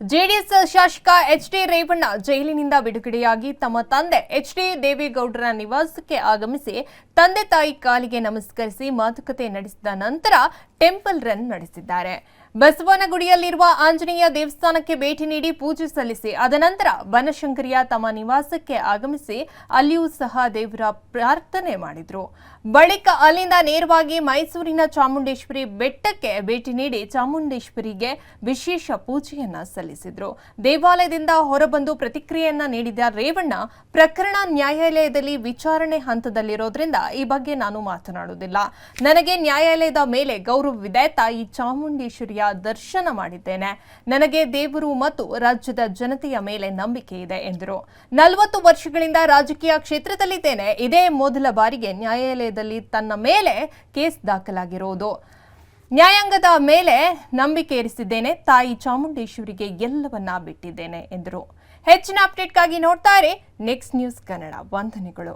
JDS ಶಾಸಕ H D Revanna ಜೈಲಿನಿಂದ ಬಿಡುಗಡೆಯಾಗಿ ತಮ್ಮ ತಂದೆ ಎಚ್ ಡಿ ದೇವೇಗೌಡರ ನಿವಾಸಕ್ಕೆ ಆಗಮಿಸಿ ತಂದೆ ತಾಯಿ ಕಾಲಿಗೆ ನಮಸ್ಕರಿಸಿ ಮಾತುಕತೆ ನಡೆಸಿದ ನಂತರ ಟೆಂಪಲ್ ರನ್ ನಡೆಸಿದ್ದಾರೆ. ಬಸವನಗುಡಿಯಲ್ಲಿರುವ ಆಂಜನೇಯ ದೇವಸ್ಥಾನಕ್ಕೆ ಭೇಟಿ ನೀಡಿ ಪೂಜೆ ಸಲ್ಲಿಸಿ ಅದನಂತರ ಬನಶಂಕರಿಯ ತಮ್ಮ ನಿವಾಸಕ್ಕೆ ಆಗಮಿಸಿ ಅಲ್ಲಿಯೂ ಸಹ ದೇವರ ಪ್ರಾರ್ಥನೆ ಮಾಡಿದರು. ಬಳಿಕ ಅಲ್ಲಿಂದ ನೇರವಾಗಿ ಮೈಸೂರಿನ ಚಾಮುಂಡೇಶ್ವರಿ ಬೆಟ್ಟಕ್ಕೆ ಭೇಟಿ ನೀಡಿ ಚಾಮುಂಡೇಶ್ವರಿಗೆ ವಿಶೇಷ ಪೂಜೆಯನ್ನು ಸಲ್ಲಿಸಿದ್ರು. ದೇವಾಲಯದಿಂದ ಹೊರಬಂದು ಪ್ರತಿಕ್ರಿಯೆಯನ್ನ ನೀಡಿದ ರೇವಣ್ಣ, ಪ್ರಕರಣ ನ್ಯಾಯಾಲಯದಲ್ಲಿ ವಿಚಾರಣೆ ಹಂತದಲ್ಲಿರೋದ್ರಿಂದ ಈ ಬಗ್ಗೆ ನಾನು ಮಾತನಾಡುವುದಿಲ್ಲ. ನನಗೆ ನ್ಯಾಯಾಲಯದ ಮೇಲೆ ಗೌರವವಿದೆ ತಾಯಿ ಚಾಮುಂಡೇಶ್ವರಿಯ ದರ್ಶನ ಮಾಡಿದ್ದೇನೆ. ನನಗೆ ದೇವರು ಮತ್ತು ರಾಜ್ಯದ ಜನತೆಯ ಮೇಲೆ ನಂಬಿಕೆ ಇದೆ ಎಂದರು. ನಲವತ್ತು ವರ್ಷಗಳಿಂದ ರಾಜಕೀಯ ಕ್ಷೇತ್ರದಲ್ಲಿದ್ದೇನೆ. ಇದೇ ಮೊದಲ ಬಾರಿಗೆ ನ್ಯಾಯಾಲಯದಲ್ಲಿ ತನ್ನ ಮೇಲೆ ಕೇಸ್ ದಾಖಲಾಗಿರುವುದು ನ್ಯಾಯಾಂಗದ ಮೇಲೆ ನಂಬಿಕೆ ಇರಿಸಿದ್ದೇನೆ. ತಾಯಿ ಚಾಮುಂಡೇಶ್ವರಿಗೆ ಎಲ್ಲವನ್ನ ಬಿಟ್ಟಿದ್ದೇನೆ ಎಂದರು. ಹೆಚ್ಚಿನ ಅಪ್ಡೇಟ್ಗಾಗಿ ನೋಡ್ತಾರೆ ನೆಕ್ಸ್ಟ್ ನ್ಯೂಸ್ ಕನ್ನಡ ವಂದನೆಗಳು.